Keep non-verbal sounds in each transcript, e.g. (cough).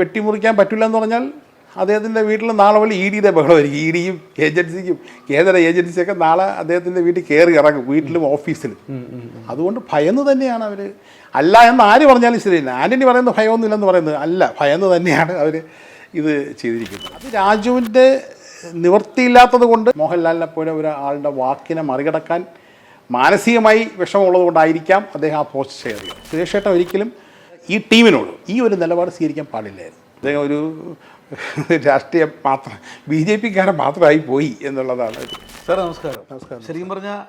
വെട്ടിമുറിക്കാൻ പറ്റില്ല എന്ന് പറഞ്ഞാൽ അദ്ദേഹത്തിന്റെ വീട്ടിൽ നാളെ വലിയ ഇ ഡിയുടെ ബഹളമായിരിക്കും. ഇ ഡിയും ഏജൻസിക്കും കേന്ദ്ര ഏജൻസിയൊക്കെ നാളെ അദ്ദേഹത്തിന്റെ വീട്ടിൽ കയറി ഇറങ്ങും വീട്ടിലും ഓഫീസിലും. അതുകൊണ്ട് ഭയന്ന് തന്നെയാണ് അവർ അല്ല എന്ന് ആര് പറഞ്ഞാലും ശരിയില്ല. ആന്റണി പറയുന്നത് ഭയമൊന്നുമില്ലെന്ന് പറയുന്നത് അല്ല ഭയന്ന് തന്നെയാണ് അവർ ഇത് ചെയ്തിരിക്കുന്നത്. അത് രാജുവിന്റെ നിവൃത്തിയില്ലാത്തത് കൊണ്ട് മോഹൻലാലിനെ പോലെ ഒരാളുടെ വാക്കിനെ മറികടക്കാൻ മാനസികമായി വിഷമമുള്ളത് കൊണ്ടായിരിക്കാം അദ്ദേഹം ആ പോസ്റ്റ് ചെയ്യുന്നത് ചെയ്തത്. സുരേഷേട്ടൻ ഒരിക്കലും ഈ ടീമിനോട് ഈ ഒരു നിലപാട് സ്വീകരിക്കാൻ പാടില്ലായിരുന്നു. അദ്ദേഹം ഒരു രാഷ്ട്രീയ മാത്രം ബി ജെ പിക്കാരൻ മാത്രമായി പോയി എന്നുള്ളതാണ്. ഒരു സാർ നമസ്കാരം. നമസ്കാരം. ശരിക്കും പറഞ്ഞാൽ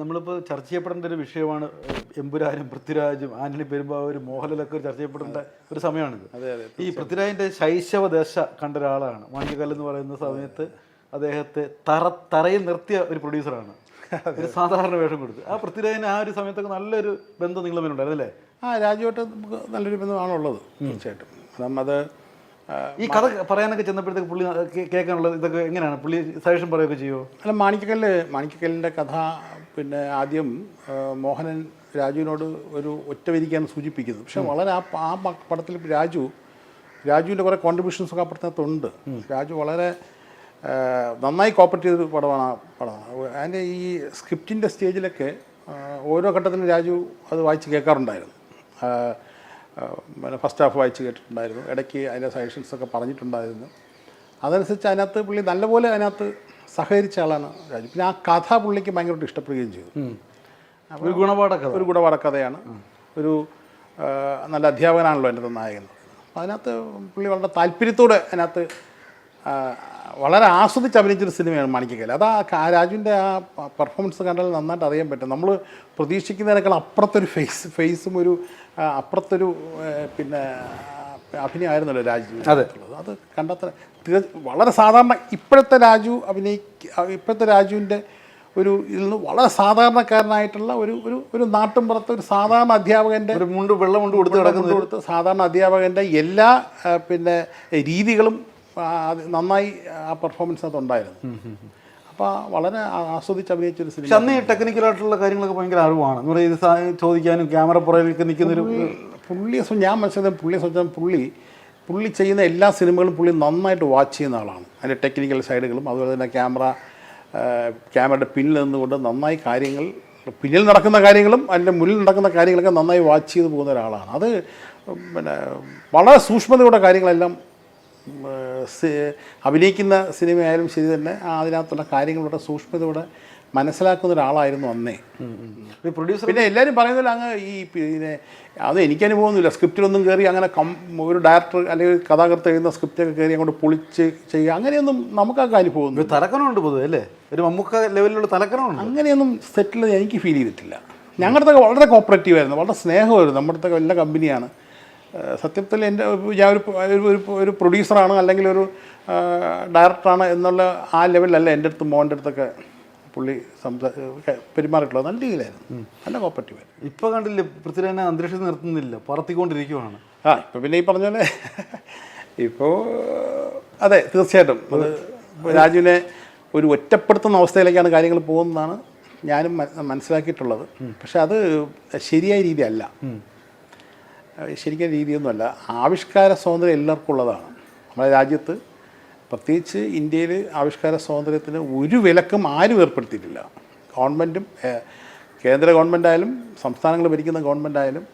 നമ്മളിപ്പോൾ ചർച്ച ചെയ്യപ്പെടേണ്ട ഒരു വിഷയമാണ് എമ്പുരാജും എമ്പുരാനും പൃഥ്വിരാജും ആന്റണി പെരുമ്പാവൂരും മോഹൻലാലൊക്കെ ചർച്ച ചെയ്യപ്പെടേണ്ട ഒരു സമയമാണിത്. അതെ അതെ ഈ പൃഥ്വിരാജിന്റെ ശൈശവ ദശ കണ്ട ഒരാളാണ്. മാണിക്കൽ എന്ന് പറയുന്ന സമയത്ത് അദ്ദേഹത്തെ തറ തറയിൽ നിർത്തിയ ഒരു പ്രൊഡ്യൂസറാണ് ഒരു സാധാരണ വേഷം കൊടുത്ത്. ആ പൃഥ്വിരാജിന് ആ ഒരു സമയത്തൊക്കെ നല്ലൊരു ബന്ധം നിങ്ങൾ തമ്മിലുണ്ടായിരുന്നു അല്ലേ? ആ രാജുവായിട്ട് നമുക്ക് നല്ലൊരു ബന്ധമാണുള്ളത് തീർച്ചയായിട്ടും. കാരണം അത് ഈ കഥ പറയാനൊക്കെ ചെന്നപ്പോഴത്തേക്ക് പുള്ളി കേൾക്കാനുള്ളത് ഇതൊക്കെ എങ്ങനെയാണ്? പുള്ളി സജഷൻ പറയുകയൊക്കെ ചെയ്യുമോ അല്ല മാണിക്കക്കല്ല് മാണിക്കക്കല്ലിന്റെ കഥ പിന്നെ ആദ്യം മോഹനൻ രാജുവിനോട് ഒരു ഒറ്റ വരിക്കാണ് സൂചിപ്പിക്കുന്നത്. പക്ഷെ വളരെ ആ ആ പടത്തിൽ രാജു രാജുവിന്റെ കുറേ കോൺട്രിബ്യൂഷൻസ് ഒക്കെ അപ്പുറത്തിനകത്തുണ്ട്. രാജു വളരെ നന്നായി കോപ്പറേറ്റ് ചെയ്തൊരു പടമാണ് ആ പടം അതിന്റെ ഈ സ്ക്രിപ്റ്റിന്റെ സ്റ്റേജിലൊക്കെ ഓരോ ഘട്ടത്തിലും രാജു അത് വായിച്ച് കേൾക്കാറുണ്ടായിരുന്നു. പിന്നെ ഫസ്റ്റ് ഹാഫ് വായിച്ച് കേട്ടിട്ടുണ്ടായിരുന്നു. ഇടയ്ക്ക് അതിന്റെ സജഷൻസ് ഒക്കെ പറഞ്ഞിട്ടുണ്ടായിരുന്നു. അതനുസരിച്ച് അതിനകത്ത് പുള്ളി നല്ലപോലെ അതിനകത്ത് സഹകരിച്ച ആളാണ് രാജു. പിന്നെ ആ കഥ പുള്ളിക്ക് ഭയങ്കരമായിട്ട് ഇഷ്ടപ്പെടുകയും ചെയ്തു. ഒരു ഗുണപാഠ കഥ. ഒരു ഗുണപാഠ കഥയാണ്. ഒരു നല്ല അധ്യാപകനാണല്ലോ എന്റെ നായകൻ. അതിനകത്ത് പുള്ളി വളരെ താല്പര്യത്തോടെ അതിനകത്ത് വളരെ ആസ്വദിച്ച് അഭിനയിച്ചൊരു സിനിമയാണ് മാണിക്കക്കൽ അത് ആ രാജുവിന്റെ ആ പെർഫോമൻസ് കണ്ടാൽ നന്നായിട്ട് അറിയാൻ പറ്റും. നമ്മൾ പ്രതീക്ഷിക്കുന്നതിനേക്കാൾ അപ്പുറത്തൊരു ഫേസ് ഫേസും ഒരു അപ്പുറത്തൊരു പിന്നെ അഭിനയമായിരുന്നല്ലോ രാജു. അതെ. അത് കണ്ടത്ര വളരെ സാധാരണ ഇപ്പോഴത്തെ രാജു അഭിനയിക്ക ഇപ്പോഴത്തെ രാജുവിന്റെ ഒരു ഇതിൽ നിന്ന് വളരെ സാധാരണക്കാരനായിട്ടുള്ള ഒരു ഒരു ഒരു നാട്ടിൻപുറത്ത് ഒരു സാധാരണ അധ്യാപകന്റെ ഒരു മുണ്ട് വെള്ളം കൊണ്ട് കൊടുത്ത് കൊടുത്ത് സാധാരണ അധ്യാപകന്റെ എല്ലാ പിന്നെ രീതികളും നന്നായി ആ പെർഫോമൻസ് അത് ഉണ്ടായിരുന്നു അപ്പോൾ വളരെ ആസ്വദിച്ച് അഭിനയിച്ചൊരു സിനിമ. അന്ന് ആയിട്ടുള്ള കാര്യങ്ങളൊക്കെ ഭയങ്കര അറിവാണ്. എന്ന് പറയുന്നത് ചോദിക്കാനും ക്യാമറ പുറകിലൊക്കെ നിൽക്കുന്ന ഒരു പുള്ളിയെ സംബ- ഞാൻ മനസ്സിലാക്കുന്നത് പുള്ളിയെ സംബന്ധിച്ചാൽ പുള്ളി പുള്ളി ചെയ്യുന്ന എല്ലാ സിനിമകളും പുള്ളി നന്നായിട്ട് വാച്ച് ചെയ്യുന്ന ആളാണ്. അതിന്റെ ടെക്നിക്കൽ സൈഡുകളും അതുപോലെ തന്നെ ക്യാമറ ക്യാമറയുടെ പിന്നിൽ നിന്നുകൊണ്ട് നന്നായി കാര്യങ്ങൾ പിന്നിൽ നടക്കുന്ന കാര്യങ്ങളും അതിന്റെ മുന്നിൽ നടക്കുന്ന കാര്യങ്ങളൊക്കെ നന്നായി വാച്ച് ചെയ്ത് പോകുന്ന ഒരാളാണ്. അത് പിന്നെ വളരെ സൂക്ഷ്മതയുടെ കാര്യങ്ങളെല്ലാം അഭിനയിക്കുന്ന സിനിമയായാലും ശരി തന്നെ അതിനകത്തുള്ള കാര്യങ്ങളുടെ സൂക്ഷ്മതയോടെ മനസ്സിലാക്കുന്ന ഒരാളായിരുന്നു അന്നേ. പ്രൊഡ്യൂസർ പിന്നെ എല്ലാവരും പറയുന്നില്ല അങ്ങ് ഈ പിന്നെ അത് എനിക്ക് അനുഭവമൊന്നുമില്ല. സ്ക്രിപ്റ്റിലൊന്നും കയറി അങ്ങനെ കം ഒരു ഡയറക്ടർ അല്ലെങ്കിൽ കഥാകൃത്ത് എഴുതുന്ന സ്ക്രിപ്റ്റൊക്കെ കയറി അങ്ങോട്ട് പൊളിച്ച് ചെയ്യുക അങ്ങനെയൊന്നും നമുക്കൊക്കെ അനുഭവം ഒരു തലക്കനമുണ്ട് പൊതുവെ അല്ലേ? ഒരു മമ്മൂക്ക ലെവലിലുള്ള തലക്കനമുണ്ട്. അങ്ങനെയൊന്നും സെറ്റിൽ എനിക്ക് ഫീൽ ചെയ്തിട്ടില്ല. ഞങ്ങളുടെ വളരെ കോപ്പറേറ്റീവ് ആയിരുന്നു വളരെ സ്നേഹമായിരുന്നു നമ്മുടെ എല്ലാ കമ്പനിയാണ് സത്യത്തിൽ എന്റെ ഞാൻ ഒരു ഒരു- ഒരു പ്രൊഡ്യൂസറാണ് അല്ലെങ്കിൽ ഒരു ഡയറക്ടറാണ് എന്നുള്ള ആ ലെവലിലല്ല എന്റെ അടുത്ത് മോന്റെ അടുത്തൊക്കെ പുള്ളി സംസാ പെരുമാറിയിട്ടുള്ളത്. നല്ല രീതിയിലായിരുന്നു. നല്ല കോപ്പറേറ്റീവായിരുന്നു ഇപ്പോൾ കണ്ടില്ല പൃഥ്വിരാജിനെ അന്തരീക്ഷത്തിൽ നിർത്തുന്നില്ല പറത്തിക്കൊണ്ടിരിക്കുവാണ്. ആ ഇപ്പോൾ പിന്നെ ഈ പറഞ്ഞ പോലെ (laughs) ഇപ്പോൾ അതെ തീർച്ചയായിട്ടും. അത് രാജുവിനെ ഒരു ഒറ്റപ്പെടുത്തുന്ന അവസ്ഥയിലേക്കാണ് കാര്യങ്ങൾ പോകുന്നതാണ് ഞാനും മനസ്സിലാക്കിയിട്ടുള്ളത്. പക്ഷെ അത് ശരിയായ രീതിയല്ല. ശരിക്കും രീതിയൊന്നുമല്ല. ആവിഷ്കാര സ്വാതന്ത്ര്യം എല്ലാവർക്കും ഉള്ളതാണ് നമ്മുടെ രാജ്യത്ത് പ്രത്യേകിച്ച് ഇന്ത്യയിൽ ആവിഷ്കാര സ്വാതന്ത്ര്യത്തിന് ഒരു വിലക്കും ആരും ഏർപ്പെടുത്തിയിട്ടില്ല. ഗവൺമെന്റും കേന്ദ്ര ഗവൺമെന്റായാലും സംസ്ഥാനങ്ങൾ ഭരിക്കുന്ന ഗവൺമെന്റായാലും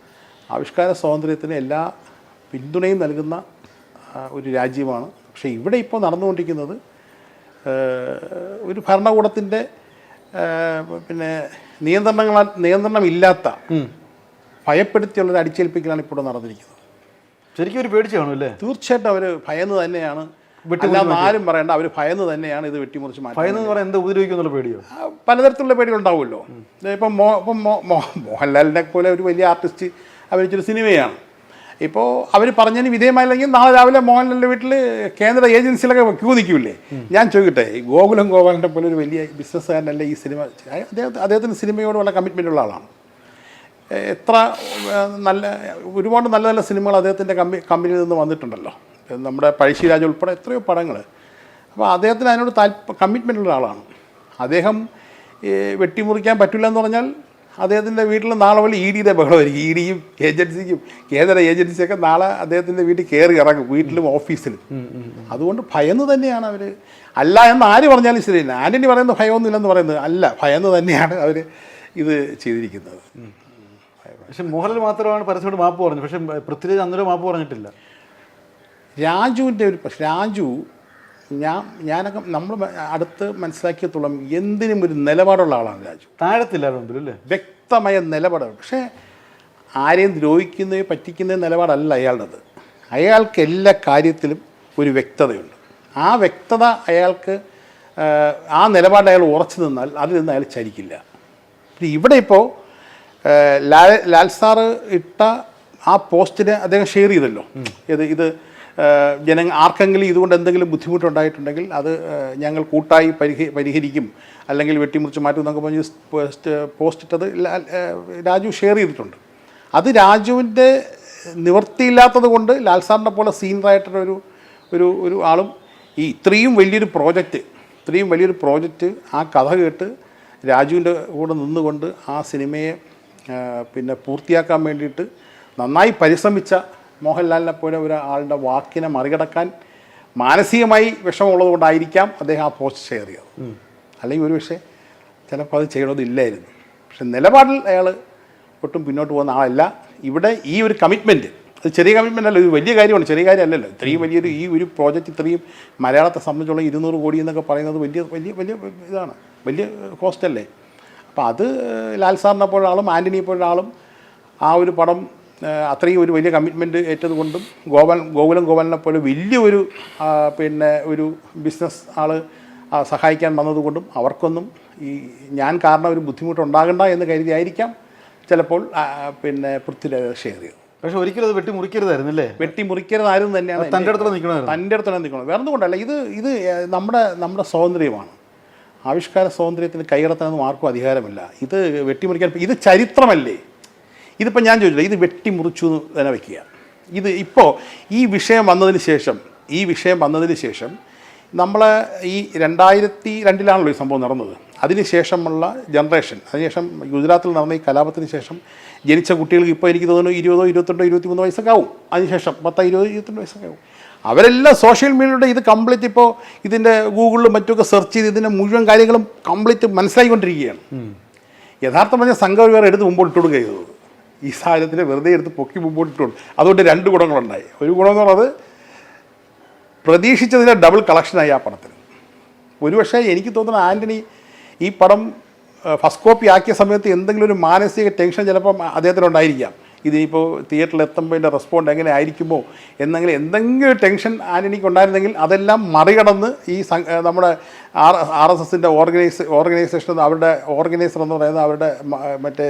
ആവിഷ്കാര സ്വാതന്ത്ര്യത്തിന് എല്ലാ പിന്തുണയും നൽകുന്ന ഒരു രാജ്യമാണ്. പക്ഷേ ഇവിടെ ഇപ്പോൾ നടന്നുകൊണ്ടിരിക്കുന്നത് ഒരു ഭരണകൂടത്തിന്റെ പിന്നെ നിയന്ത്രണങ്ങളാൽ നിയന്ത്രണമില്ലാത്ത ഭയപ്പെടുത്തിയുള്ളൊരു അടിച്ചേൽപ്പിക്കലാണ് ഇപ്പോൾ നടന്നിരിക്കുന്നത്. ശരിക്കും ഒരു പേടിച്ച് കാണും അല്ലേ? തീർച്ചയായിട്ടും അവർ ഭയന്ന് തന്നെയാണ്. അല്ലാതെ ആരും പറയണ്ട അവർ ഭയന്ന് തന്നെയാണ് ഇത് വെട്ടിമുറിച്ച് മാറ്റുന്നത്. എന്താ ഉപദ്രവിക്കുന്നുള്ള പേടിയോ? പലതരത്തിലുള്ള പേടികളുണ്ടാവുമല്ലോ. ഇപ്പം മോ ഇപ്പം മോഹൻലാലിനെ പോലെ ഒരു വലിയ ആർട്ടിസ്റ്റ് അഭിനയിച്ചൊരു സിനിമയാണ്. ഇപ്പോൾ അവർ പറഞ്ഞതിന് വിധേയമായില്ലെങ്കിൽ നാളെ രാവിലെ മോഹൻലാലിന്റെ വീട്ടിൽ കേന്ദ്ര ഏജൻസിയിലൊക്കെ ക്യൂ നിൽക്കില്ലേ? ഞാൻ ചോദിക്കട്ടെ ഈ ഗോകുലം ഗോപാലിന്റെ പോലെ ഒരു വലിയ ബിസിനസ്സുകാരനല്ലേ ഈ സിനിമ? അദ്ദേഹത്തിന് അദ്ദേഹത്തിന് സിനിമയോട് വളരെ കമ്മിറ്റ്മെന്റ് ഉള്ള ആളാണ്? എത്ര നല്ല ഒരുപാട് നല്ല നല്ല സിനിമകൾ അദ്ദേഹത്തിന്റെ കമ്പനി കമ്പനിയിൽ നിന്ന് വന്നിട്ടുണ്ടല്ലോ. നമ്മുടെ പഴശ്ശിരാജ് ഉൾപ്പെടെ എത്രയോ പടങ്ങൾ. അപ്പോൾ അദ്ദേഹത്തിന് അതിനോട് താല്പ കമ്മിറ്റ്മെന്റ് ഉള്ള ആളാണ് അദ്ദേഹം വെട്ടിമുറിക്കാൻ പറ്റില്ല എന്ന് പറഞ്ഞാൽ അദ്ദേഹത്തിന്റെ വീട്ടിൽ നാളെ വലിയ ഇ ഡിയുടെ ബഹളമായിരിക്കും. ഇ ഡിയും ഏജൻസിക്കും കേന്ദ്ര ഏജൻസിയൊക്കെ നാളെ അദ്ദേഹത്തിന്റെ വീട്ടിൽ കയറി ഇറങ്ങും വീട്ടിലും ഓഫീസിലും. അതുകൊണ്ട് ഭയന്ന് തന്നെയാണ് അവർ അല്ല എന്ന് ആര് പറഞ്ഞാലും ശരിയില്ല. ആന്റണി പറയുന്നത് ഭയമൊന്നുമില്ലെന്ന് പറയുന്നത് അല്ല ഭയന്ന് തന്നെയാണ് അവർ ഇത് ചെയ്തിരിക്കുന്നത്. പക്ഷെ മോഹൻലാൽ മാത്രമാണ് പരസ്യമായിട്ട് മാപ്പ് പറഞ്ഞത്. പക്ഷെ പൃഥ്വിരാജ് അന്നേരം മാപ്പ് പറഞ്ഞിട്ടില്ല. രാജുവിന്റെ ഒരു പക്ഷെ രാജു ഞാൻ ഞാനൊക്കെ നമ്മൾ അടുത്ത് മനസ്സിലാക്കിയത്തോളം എന്തിനും ഒരു നിലപാടുള്ള ആളാണ് രാജു. താഴത്തില്ലാതെ അല്ലേ? വ്യക്തമായ നിലപാടാണ്. പക്ഷേ ആരെയും ദ്രോഹിക്കുന്നതോ പറ്റിക്കുന്ന നിലപാടല്ല അയാളുടേത്. അയാൾക്ക് എല്ലാ കാര്യത്തിലും ഒരു വ്യക്തതയുണ്ട്. ആ വ്യക്തത അയാൾക്ക് ആ, ആ നിലപാട് അയാൾ ഉറച്ചു നിന്നാൽ അതിൽ നിന്ന് അയാൾ ചലിക്കില്ല ഇവിടെ ഇപ്പോൾ ലാൽ ലാൽ സാറ് ഇട്ട ആ പോസ്റ്റിനെ അദ്ദേഹം ഷെയർ ചെയ്തല്ലോ. ഇത് ഇത് ജന ആർക്കെങ്കിലും ഇതുകൊണ്ട് എന്തെങ്കിലും ബുദ്ധിമുട്ടുണ്ടായിട്ടുണ്ടെങ്കിൽ അത് ഞങ്ങൾ കൂട്ടായി പരിഹ പരിഹരിക്കും. അല്ലെങ്കിൽ വെട്ടിമുറിച്ച് മാറ്റും എന്നൊക്കെ പറഞ്ഞ് പോസ്റ്റ് ഇട്ടത് രാജു ഷെയർ ചെയ്തിട്ടുണ്ട്. അത് രാജുവിന്റെ നിവൃത്തിയില്ലാത്തത് കൊണ്ട് ലാൽ സാറിനെ പോലെ സീനിയറായിട്ടുള്ള ഒരു ഒരു ഒരു ആളും ഈ ഇത്രയും വലിയൊരു പ്രോജക്റ്റ് ഇത്രയും വലിയൊരു പ്രോജക്റ്റ് ആ കഥ കേട്ട് രാജുവിന്റെ കൂടെ നിന്നുകൊണ്ട് ആ സിനിമയെ പിന്നെ പൂർത്തിയാക്കാൻ വേണ്ടിയിട്ട് നന്നായി പരിശ്രമിച്ച മോഹൻലാലിനെ പോലെ ഒരാളുടെ വാക്കിനെ മറികടക്കാൻ മാനസികമായി വിഷമമുള്ളത് കൊണ്ടായിരിക്കാം അദ്ദേഹം ആ പോസ്റ്റ് ഷെയർ ചെയ്തത്. അല്ലെങ്കിൽ ഒരു പക്ഷേ ചിലപ്പോൾ അത് ചെയ്യണമെന്നില്ലായിരുന്നു പക്ഷെ നിലപാടിൽ അയാൾ ഒട്ടും പിന്നോട്ട് പോകുന്ന ആളല്ല. ഇവിടെ ഈ ഒരു കമ്മിറ്റ്മെന്റ് അത് ചെറിയ കമ്മിറ്റ്മെന്റ് അല്ല ഒരു വലിയ കാര്യമാണ് ചെറിയ കാര്യമല്ലല്ലോ. ഇത്രയും വലിയൊരു ഈ ഒരു പ്രോജക്റ്റ് ഇത്രയും മലയാളത്തെ സംബന്ധിച്ചുള്ള ഇരുന്നൂറ് കോടി എന്നൊക്കെ പറയുന്നത് വലിയ വലിയ വലിയ ഇതാണ്. വലിയ കോസ്റ്റ് അല്ലേ? അപ്പോൾ അത് ലാൽ സാറിനെ പോലൊരാളും ആന്റണിയെ പോലൊരാളും ആ ഒരു പടം അത്രയും ഒരു വലിയ കമ്മിറ്റ്മെന്റ് ഏറ്റതുകൊണ്ടും ഗോപാൽ ഗോകുലം ഗോപാലിനെ പോലെ വലിയൊരു പിന്നെ ഒരു ബിസിനസ് ആൾ സഹായിക്കാൻ വന്നതുകൊണ്ടും അവർക്കൊന്നും ഈ ഞാൻ കാരണം ഒരു ബുദ്ധിമുട്ടുണ്ടാകണ്ട എന്ന് കരുതിയായിരിക്കാം ചിലപ്പോൾ പിന്നെ പൃഥ്വിരാജ് ഷെയർ ചെയ്തത്. പക്ഷെ ഒരിക്കലും അത് വെട്ടി മുറിക്കരുതായിരുന്നു അല്ലേ? വെട്ടി മുറിക്കരുതായിരുന്നു തന്നെയാണ് തന്റെ അടുത്തുള്ള നിൽക്കണം തന്റെ അടുത്തോടെ നിൽക്കണം വേറെ കൊണ്ടല്ല ഇത് ഇത് നമ്മുടെ നമ്മുടെ സ്വാതന്ത്ര്യമാണ്. ആവിഷ്കാര സ്വാതന്ത്ര്യത്തിന് കൈകടത്താനൊന്നും ആർക്കും അധികാരമില്ല. ഇത് വെട്ടിമുറിക്കാൻ ഇത് ചരിത്രമല്ലേ? ഇതിപ്പോൾ ഞാൻ ചോദിച്ചില്ല ഇത് വെട്ടിമുറിച്ചു തന്നെ വയ്ക്കുക ഇത് ഇപ്പോൾ ഈ വിഷയം വന്നതിന് ശേഷം ഈ വിഷയം വന്നതിന് ശേഷം നമ്മൾ ഈ രണ്ടായിരത്തി രണ്ടിലാണല്ലോ ഈ സംഭവം നടന്നത്. അതിനുശേഷമുള്ള ജനറേഷൻ അതിനുശേഷം ഗുജറാത്തിൽ നടന്ന ഈ കലാപത്തിന് ശേഷം ജനിച്ച കുട്ടികൾക്ക് ഇപ്പോൾ എനിക്ക് തോന്നുന്നു ഇരുപതോ ഇരുപത്തിരണ്ടോ ഇരുപത്തിമൂന്നോ വയസ്സൊക്കെ ആവും. അതിനുശേഷം പത്തോ ഇരുപതോ ഇരുപത്തിരണ്ട് വയസ്സൊക്കെ ആവും. അവരെല്ലാം സോഷ്യൽ മീഡിയയുടെ ഇത് കംപ്ലീറ്റ് ഇപ്പോൾ ഇതിന്റെ ഗൂഗിളിലും മറ്റുമൊക്കെ സെർച്ച് ചെയ്ത് ഇതിന്റെ മുഴുവൻ കാര്യങ്ങളും കംപ്ലീറ്റ് മനസ്സിലായിക്കൊണ്ടിരിക്കുകയാണ്. യഥാർത്ഥം പറഞ്ഞാൽ സംഘം വേറെ എടുത്ത് മുമ്പോട്ട് ഇട്ടുകൊടുക്കുക ചെയ്തത്. ഈ സാഹചര്യത്തിൽ വെറുതെ എടുത്ത് പൊക്കി മുമ്പോട്ട് ഇട്ടുകൊണ്ട് അതുകൊണ്ട് രണ്ട് ഗുണങ്ങളുണ്ടായി. ഒരു ഗുണം എന്ന് പറയുന്നത് പ്രതീക്ഷിച്ചതിന്റെ ഡബിൾ കളക്ഷനായി ആ പടത്തിന് ഒരുപക്ഷെ എനിക്ക് തോന്നുന്നു ആന്റണി ഈ പടം ഫസ്റ്റ് കോപ്പി ആക്കിയ സമയത്ത് എന്തെങ്കിലും ഒരു മാനസിക ടെൻഷൻ ചിലപ്പം അദ്ദേഹത്തിനുണ്ടായിരിക്കാം. ഇതിപ്പോൾ തിയേറ്ററിൽ എത്തുമ്പോൾ ഇതിന്റെ റെസ്പോണ്ട് എങ്ങനെ ആയിരിക്കുമോ എന്നെങ്കിലും എന്തെങ്കിലും ടെൻഷൻ ആന്റണിക്ക് ഉണ്ടായിരുന്നെങ്കിൽ അതെല്ലാം മറികടന്ന് ഈ നമ്മുടെ ആർ ആർ എസ് എസിന്റെ ഓർഗനൈസ് ഓർഗനൈസേഷൻ അവരുടെ ഓർഗനൈസർ എന്ന് പറയുന്ന അവരുടെ മറ്റേ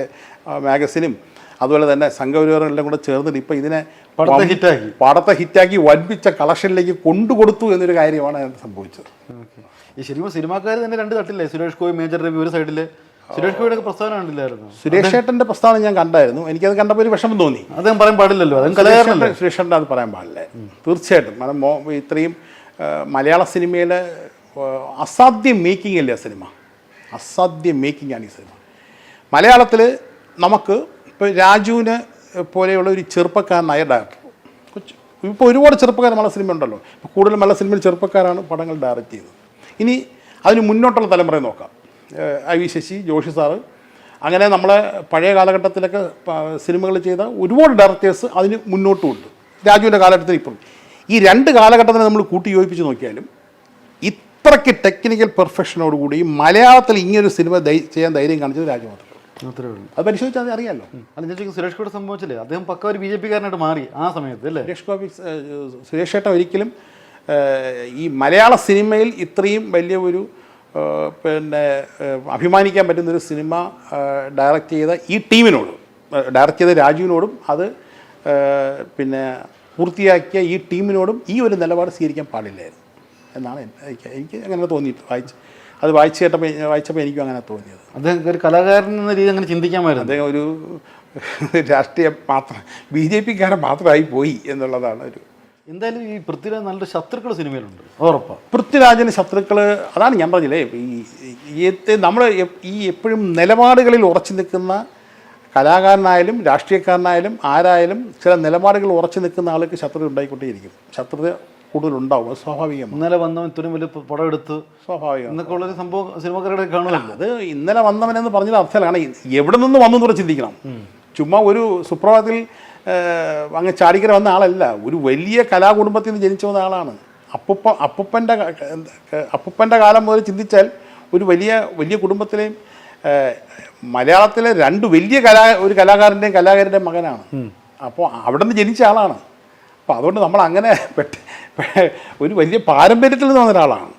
മാഗസിനും അതുപോലെ തന്നെ സംഘപരിവാറെല്ലാം കൂടെ ചേർന്നിട്ട് ഇപ്പോൾ ഇതിനെ പടത്തെ ഹിറ്റാക്കി. പടത്തെ ഹിറ്റാക്കി വൻപിച്ച കളക്ഷനിലേക്ക് കൊണ്ടുകൊടുത്തു എന്നൊരു കാര്യമാണ് സംഭവിച്ചത്. ഈ ശരിക്കും സിനിമാക്കാർ തന്നെ രണ്ട് തട്ടില്ലേ സുരേഷ് ഗോപി മേജർ രവി ഒരു സൈഡിൽ സുരേഷ് ഗോപിയുടെ പ്രസ്താവന കണ്ടില്ലായിരുന്നു. സുരേഷ് ഏട്ടന്റെ പ്രസ്താവന ഞാൻ കണ്ടായിരുന്നു. എനിക്കത് കണ്ടപ്പോൾ ഒരു വിഷമം തോന്നി. അദ്ദേഹം പറയാൻ പാടില്ലല്ലോ. കലാകാരനല്ലേ? സുരേഷ് ഏട്ടൻ അത് പറയാൻ പാടില്ല. തീർച്ചയായിട്ടും. അത് മോ ഇത്രയും മലയാള സിനിമയിലെ അസാധ്യം മേക്കിംഗ് അല്ലേ ആ സിനിമ? അസാധ്യ മേക്കിംഗ് ആണ് ഈ സിനിമ. മലയാളത്തിൽ നമുക്ക് ഇപ്പോൾ രാജുവിനെ പോലെയുള്ള ഒരു ചെറുപ്പക്കാരനായ ഡയറക്ടർ. കൊച്ചു ഇപ്പോൾ ഒരുപാട് ചെറുപ്പക്കാർ മലയാള സിനിമ ഉണ്ടല്ലോ. ഇപ്പോൾ കൂടുതലും മലയാള സിനിമയിൽ ചെറുപ്പക്കാരാണ് പടങ്ങൾ ഡയറക്റ്റ് ചെയ്യുന്നത് ഇനി അതിന് മുന്നോട്ടുള്ള തലമുറയെ നോക്കാം. I V Sasi Joshi sir. അങ്ങനെ നമ്മളെ പഴയ കാലഘട്ടത്തിലൊക്കെ സിനിമകൾ ചെയ്ത ഒരുപാട് ഡയറക്ടേഴ്സ് അതിന് മുന്നോട്ടുമുണ്ട്. രാജുവിന്റെ കാലഘട്ടത്തിൽ ഇപ്പം. ഈ രണ്ട് കാലഘട്ടത്തിനെ നമ്മൾ കൂട്ടി യോജിപ്പിച്ച് നോക്കിയാലും ഇത്രയ്ക്ക് ടെക്നിക്കൽ പെർഫെക്ഷനോടുകൂടി മലയാളത്തിൽ ഇങ്ങനൊരു സിനിമ ചെയ്യാൻ ധൈര്യം കാണിച്ചത് രാജു ഉള്ളൂ. അത്രേ ഉള്ളൂ. അത് പരിശോധിച്ചാൽ അത് അറിയാമല്ലോ അല്ല സുരേഷ് ഗോപി സംഭവിച്ചില്ലേ അദ്ദേഹം പക്ക ഒരു ബി ജെ പിക്കാരനായിട്ട് മാറി ആ സമയത്ത് അല്ലേ? സുരേഷ് ഗോപി സുരേഷ് ചേട്ടൻ ഒരിക്കലും ഈ മലയാള സിനിമയിൽ ഇത്രയും വലിയ ഒരു പിന്നെ അഭിമാനിക്കാൻ പറ്റുന്നൊരു സിനിമ ഡയറക്റ്റ് ചെയ്ത ഈ ടീമിനോടും ഡയറക്റ്റ് ചെയ്ത രാജുവിനോടും അത് പിന്നെ പൂർത്തിയാക്കിയ ഈ ടീമിനോടും ഈ ഒരു നിലപാട് സ്വീകരിക്കാൻ പാടില്ലായിരുന്നു. എന്നാണ് എനിക്ക് എനിക്ക് അങ്ങനെ തോന്നിയിട്ട് വായിച്ച് അത് വായിച്ചു കേട്ടപ്പോൾ വായിച്ചപ്പോൾ എനിക്കും അങ്ങനെ തോന്നിയത്. അദ്ദേഹം ഒരു കലാകാരൻ എന്ന രീതി അങ്ങനെ ചിന്തിക്കാമായിരുന്നു. അദ്ദേഹം ഒരു (laughs) രാഷ്ട്രീയ മാത്രം ബി ജെ പിക്കാരൻ മാത്രമായി പോയി എന്നുള്ളതാണ് ഒരു എന്തായാലും ഈ പൃഥ്വിരാജ് നല്ല ശത്രുക്കൾ സിനിമയിലുണ്ട്. ഉറപ്പാണ് പൃഥ്വിരാജിന് ശത്രുക്കൾ അതാണ് ഞാൻ പറഞ്ഞില്ലേ ഈ നമ്മൾ ഈ എപ്പോഴും നിലപാടുകളിൽ ഉറച്ചു നിൽക്കുന്ന കലാകാരനായാലും രാഷ്ട്രീയക്കാരനായാലും ആരായാലും ചില നിലപാടുകൾ ഉറച്ചു നിൽക്കുന്ന ആൾക്ക് ശത്രുത ഉണ്ടായിക്കൊണ്ടേയിരിക്കും. ശത്രുത കൂടുതലുണ്ടാവും അത് സ്വാഭാവികമാണ്. ഇന്നലെ വന്നവൻ ഇത്രയും വലിയ പടം എടുത്ത് സ്വാഭാവികം എന്നൊക്കെ ഉള്ളൊരു സംഭവം സിനിമക്കാരുടെ കാണുമല്ലോ. അത് ഇന്നലെ വന്നവനെന്ന് പറഞ്ഞത് അർത്ഥമാണ് എവിടെ നിന്ന് വന്നു എന്ന് ചിന്തിക്കണം. ചുമ്മാ ഒരു സുപ്രഭാതത്തിൽ അങ്ങ് ചാടിക്കര വന്ന ആളല്ല. ഒരു വലിയ കലാകുടുംബത്തിൽ നിന്ന് ജനിച്ചു വന്ന ആളാണ്. അപ്പുപ്പ അപ്പുപ്പന്റെ അപ്പുപ്പന്റെ കാലം മുതൽ ചിന്തിച്ചാൽ ഒരു വലിയ വലിയ കുടുംബത്തിലെയും മലയാളത്തിലെ രണ്ട് വലിയ കലാ ഒരു കലാകാരന്റെയും കലാകാരന്റെയും മകനാണ്. അപ്പോൾ അവിടെ നിന്ന് ജനിച്ച ആളാണ്. അപ്പോൾ അതുകൊണ്ട് നമ്മൾ അങ്ങനെ പെട്ട ഒരു വലിയ പാരമ്പര്യത്തിൽ നിന്ന് വന്ന ഒരാളാണ്